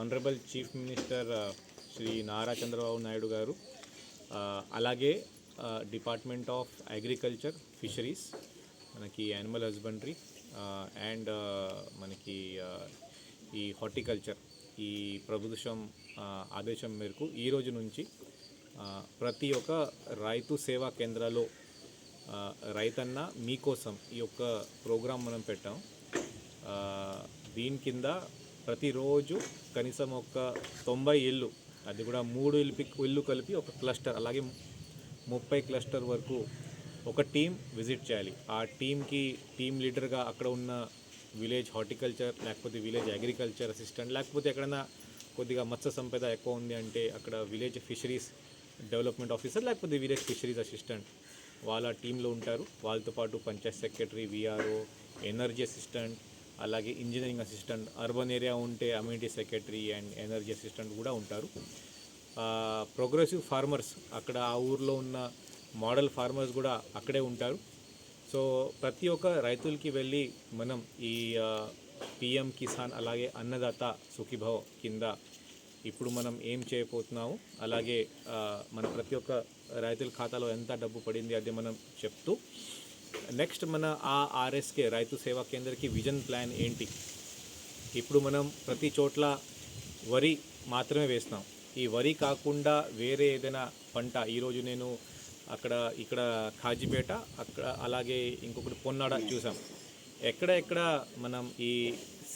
Honourable chief minister Shri Nara Chandrababu Naidu గారు అలాగే department of agriculture fisheries మనకి animal husbandry and మనకి ఈ హార్టికల్చర్ ఈ ప్రభుత్వం ఆదేశం మేరకు ఈ రోజు నుంచి ప్రతి ఒక్క రైతు సేవా కేంద్రాల్లో రైతన్న మీకోసం ఈ యొక్క ప్రోగ్రాం మనం పెట్టాం. దీని కింద ప్రతిరోజు కనీసం ఒక తొంభై ఇల్లు అది కూడా మూడు ఇల్లు ఇల్లు కలిపి ఒక క్లస్టర్ అలాగే ముప్పై క్లస్టర్ వరకు ఒక టీం విజిట్ చేయాలి. ఆ టీంకి టీం లీడర్గా అక్కడ ఉన్న విలేజ్ హార్టికల్చర్ లేకపోతే విలేజ్ అగ్రికల్చర్ అసిస్టెంట్ లేకపోతే ఎక్కడైనా కొద్దిగా మత్స్య సంపద ఎక్కువ ఉంది అంటే అక్కడ విలేజ్ ఫిషరీస్ డెవలప్మెంట్ ఆఫీసర్ లేకపోతే విలేజ్ ఫిషరీస్ అసిస్టెంట్ వాళ్ళ టీంలో ఉంటారు. వాళ్ళతో పాటు panchayat secretary VRO energy assistant అలాగే ఇంజనీరింగ్ అసిస్టెంట్ అర్బన్ ఏరియా ఉంటే amenity secretary and energy assistant కూడా ఉంటారు. ప్రోగ్రెసివ్ ఫార్మర్స్ అక్కడ ఆ ఊర్లో ఉన్న మోడల్ ఫార్మర్స్ కూడా అక్కడే ఉంటారు. సో ప్రతి ఒక్క రైతులకి వెళ్ళి మనం ఈ పిఎం కిసాన్ అలాగే అన్నదాత సుఖీభవ్ కింద ఇప్పుడు మనం ఏం చేయబోతున్నాము అలాగే మన ప్రతి ఒక్క రైతుల ఖాతాలో ఎంత డబ్బు పడింది అది మనం చెప్తూ నెక్స్ట్ మన ఆ ఆర్ఎస్కే రైతు సేవా కేంద్రకి విజన్ ప్లాన్ ఏంటి? ఇప్పుడు మనం ప్రతి చోట్ల వరి మాత్రమే వేస్తున్నాం. ఈ వరి కాకుండా వేరే ఏదైనా పంట ఈరోజు నేను అక్కడ ఇక్కడ కాజీపేట అక్కడ అలాగే ఇంకొకటి పొన్నాడ చూసాం. ఎక్కడ ఎక్కడ మనం ఈ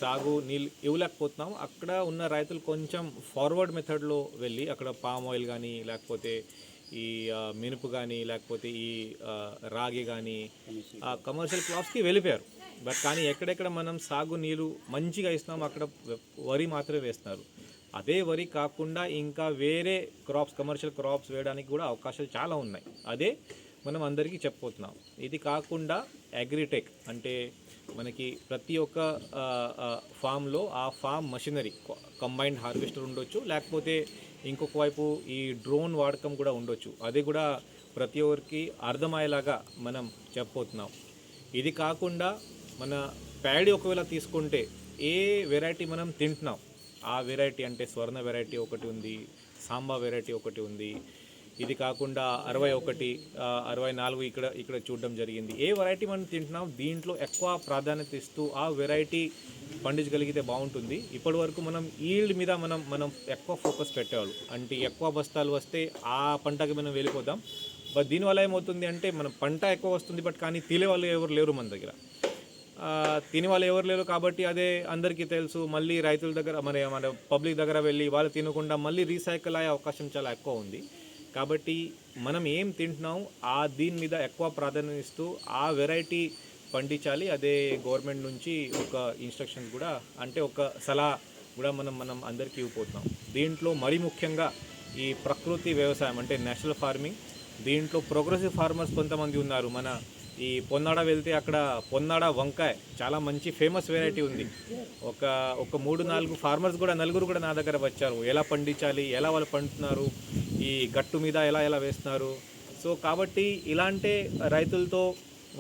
సాగు నీళ్ళు ఇవ్వలేకపోతున్నాం. అక్కడ ఉన్న రైతులు కొంచెం ఫార్వర్డ్ మెథడ్లో వెళ్ళి అక్కడ పామ్ ఆయిల్ కానీ లేకపోతే ఈ మినుపు కానీ లేకపోతే ఈ రాగి కానీ ఆ కమర్షియల్ క్రాప్స్కి వెళ్ళిపోయారు. బట్ కానీ ఎక్కడెక్కడ మనం సాగు నీరు మంచిగా ఇస్తున్నాం అక్కడ వరి మాత్రమే వేస్తున్నారు. అదే వరి కాకుండా ఇంకా వేరే క్రాప్స్ కమర్షియల్ క్రాప్స్ వేయడానికి కూడా అవకాశాలు చాలా ఉన్నాయి. అదే మనం అందరికీ చెప్పబోతున్నాం. ఇది కాకుండా అగ్రిటెక్ అంటే మనకి ప్రతి ఒక్క ఫామ్లో ఆ ఫామ్ మషినరీ కంబైన్డ్ హార్వెస్టర్ ఉండొచ్చు లేకపోతే ఇంకొక వైపు ఈ డ్రోన్ వాడకం కూడా ఉండొచ్చు. అది కూడా ప్రతి ఒక్కరికి అర్థమయ్యేలాగా మనం చెప్పబోతున్నాం. ఇది కాకుండా మన ప్యాడీ ఒకవేళ తీసుకుంటే ఏ వెరైటీ మనం తింటున్నాం? ఆ వెరైటీ అంటే స్వర్ణ వెరైటీ ఒకటి ఉంది సాంబా వెరైటీ ఒకటి ఉంది ఇది కాకుండా అరవై ఒకటి అరవై నాలుగు ఇక్కడ ఇక్కడ చూడడం జరిగింది. ఏ వెరైటీ మనం తింటున్నాం దీంట్లో ఎక్కువ ప్రాధాన్యత ఇస్తూ ఆ వెరైటీ పండించగలిగితే బాగుంటుంది. ఇప్పటి వరకు మనం ఈల్డ్ మీద మనం మనం ఎక్కువ ఫోకస్ పెట్టేవాళ్ళు. అంటే ఎక్కువ బస్తాలు వస్తే ఆ పంటకి మనం వెళ్ళిపోదాం బట్ దీనివల్ల ఏమవుతుంది అంటే మన పంట ఎక్కువ వస్తుంది బట్ కానీ తినే వాళ్ళు ఎవరు లేరు మన దగ్గర. ఆ, తినే వాళ్ళు ఎవరు లేరు కాబట్టి అదే అందరికీ తెలుసు. మళ్ళీ రైతుల దగ్గర మన మన పబ్లిక్ దగ్గర వెళ్ళి వాళ్ళు తినకుండా మళ్ళీ రీసైకిల్ అయ్యే అవకాశం చాలా ఎక్కువ ఉంది. కాబట్టి మనం ఏం తింటున్నాం ఆ దీని మీద ఎక్కువ ప్రాధాన్యత ఇస్తూ ఆ వెరైటీ పండించాలి. అదే గవర్నమెంట్ నుంచి ఒక ఇన్స్ట్రక్షన్ కూడా అంటే ఒక సలహా కూడా మనం మనం అందరికీ ఇవ్వబోతున్నాం. దీంట్లో మరీ ముఖ్యంగా ఈ ప్రకృతి వ్యవసాయం అంటే నేషనల్ ఫార్మింగ్ దీంట్లో ప్రోగ్రెసివ్ ఫార్మర్స్ కొంతమంది ఉన్నారు. మన ఈ పొన్నాడ వెళ్తే అక్కడ పొన్నాడ వంకాయ చాలా మంచి ఫేమస్ వెరైటీ ఉంది. ఒక ఒక మూడు నాలుగు ఫార్మర్స్ కూడా నలుగురు కూడా నా దగ్గర వచ్చారు. ఎలా పండించాలి ఎలా వాళ్ళు పండుతున్నారు ఈ గట్టు మీద ఎలా ఎలా వేస్తున్నారు? సో కాబట్టి ఇలాంటి రైతులతో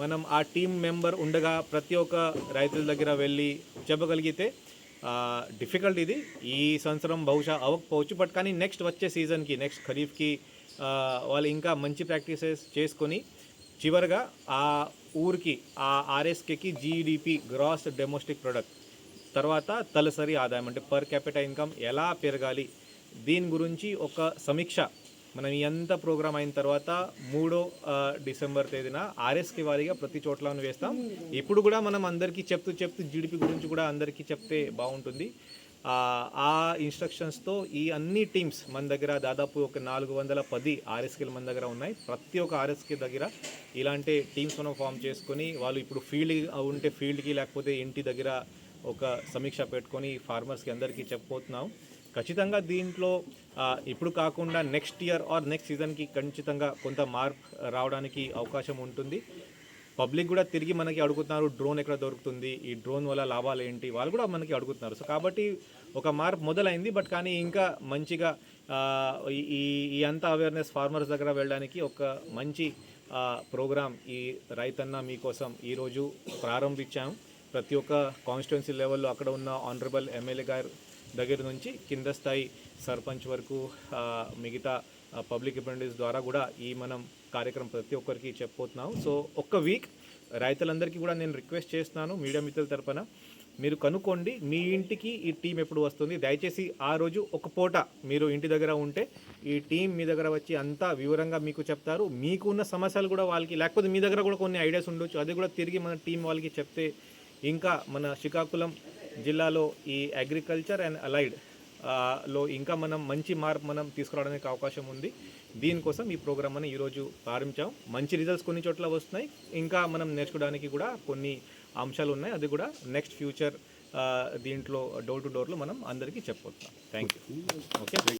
మనం ఆ టీం మెంబర్ ఉండగా ప్రతి ఒక్క రైతుల దగ్గర వెళ్ళి చెప్పగలిగితే డిఫికల్ట్ ఇది. ఈ సంవత్సరం బహుశా అవ్వకపోవచ్చు. బట్ కానీ నెక్స్ట్ వచ్చే సీజన్కి నెక్స్ట్ ఖరీఫ్కి వాళ్ళు ఇంకా మంచి ప్రాక్టీసెస్ చేసుకొని చివరిగా ఆ ఊరికి ఆ ఆర్ఎస్కేకి జీడిపి గ్రాస్ డొమెస్టిక్ ప్రొడక్ట్ తర్వాత తలసరి ఆదాయం అంటే పర్ క్యాపిటల్ ఇన్కమ్ ఎలా పెరగాలి దీని గురించి ఒక సమీక్ష. మనం ఈ అంత ప్రోగ్రామ్ అయిన తర్వాత మూడో డిసెంబర్ తేదీన ఆర్ఎస్కి వారీగా ప్రతి చోట్ల వేస్తాం. ఇప్పుడు కూడా మనం అందరికీ చెప్తూ చెప్తూ జీడిపి గురించి కూడా అందరికీ చెప్తే బాగుంటుంది. ఆ, ఆ ఇన్స్ట్రక్షన్స్తో ఈ అన్ని టీమ్స్ మన దగ్గర దాదాపు ఒక నాలుగు వందల పది ఆర్ఎస్కేలు మన దగ్గర ఉన్నాయి. ప్రతి ఒక్క ఆర్ఎస్కే దగ్గర ఇలాంటి టీమ్స్ మనం ఫామ్ చేసుకొని వాళ్ళు ఇప్పుడు ఫీల్డ్ ఉంటే ఫీల్డ్కి లేకపోతే ఇంటి దగ్గర ఒక సమీక్ష పెట్టుకొని ఫార్మర్స్కి అందరికీ చెప్పబోతున్నాం. ఖచ్చితంగా దీంట్లో ఇప్పుడు కాకుండా నెక్స్ట్ ఇయర్ ఆర్ నెక్స్ట్ సీజన్కి ఖచ్చితంగా కొంత మార్క్ రావడానికి అవకాశం ఉంటుంది. పబ్లిక్ కూడా తిరిగి మనకి అడుగుతున్నారు డ్రోన్ ఎక్కడ దొరుకుతుంది? ఈ డ్రోన్ వల్ల లాభాలు ఏంటి? వాళ్ళు కూడా మనకి అడుగుతున్నారు. సో కాబట్టి ఒక మార్పు మొదలైంది బట్ కానీ ఇంకా మంచిగా ఈ- ఈ అంత అవేర్నెస్ ఫార్మర్స్ దగ్గర వెళ్ళడానికి ఒక మంచి ప్రోగ్రామ్ ఈ రైతన్న మీకోసం ఈరోజు ప్రారంభించాము ప్రతి ఒక్క కాన్స్టిట్యున్సీ లెవెల్లో అక్కడ ఉన్న ఆనరబుల్ ఎమ్మెల్యే గారు దగ్గర నుంచి కింద స్థాయి సర్పంచ్ వరకు మిగతా పబ్లిక్ రిప్రజెంటేటివ్స్ ద్వారా కూడా ఈ మనం కార్యక్రమం ప్రతి ఒక్కరికి చెప్పబోతున్నాం. సో ఒక్క వీక్ రైతులందరికీ కూడా నేను రిక్వెస్ట్ చేస్తున్నాను మీడియా మిత్రుల తరపున మీరు కనుక్కోండి మీ ఇంటికి ఈ టీం ఎప్పుడు వస్తుంది. దయచేసి ఆ రోజు ఒక పూట మీరు ఇంటి దగ్గర ఉంటే ఈ టీం మీ దగ్గర వచ్చి అంతా వివరంగా మీకు చెప్తారు. మీకు ఉన్న సమస్యలు కూడా వాళ్ళకి లేకపోతే మీ దగ్గర కూడా కొన్ని ఐడియాస్ ఉండొచ్చు. అది కూడా తిరిగి మన టీం వాళ్ళకి చెప్తే ఇంకా మన శ్రీకాకుళం జిల్లాలో ఈ అగ్రికల్చర్ అండ్ అలైడ్లో ఇంకా మనం మంచి మార్పు మనం తీసుకురావడానికి అవకాశం ఉంది. దీనికోసం ఈ ప్రోగ్రామ్ అని ఈరోజు ప్రారంభించాం. మంచి రిజల్ట్స్ కొన్ని చోట్ల వస్తున్నాయి. ఇంకా మనం నేర్చుకోవడానికి కూడా కొన్ని అంశాలు ఉన్నాయి. అది కూడా నెక్స్ట్ ఫ్యూచర్ దీంట్లో డోర్ టు డోర్లో మనం అందరికీ చెప్పబోతున్నాం థ్యాంక్ యూ ఓకే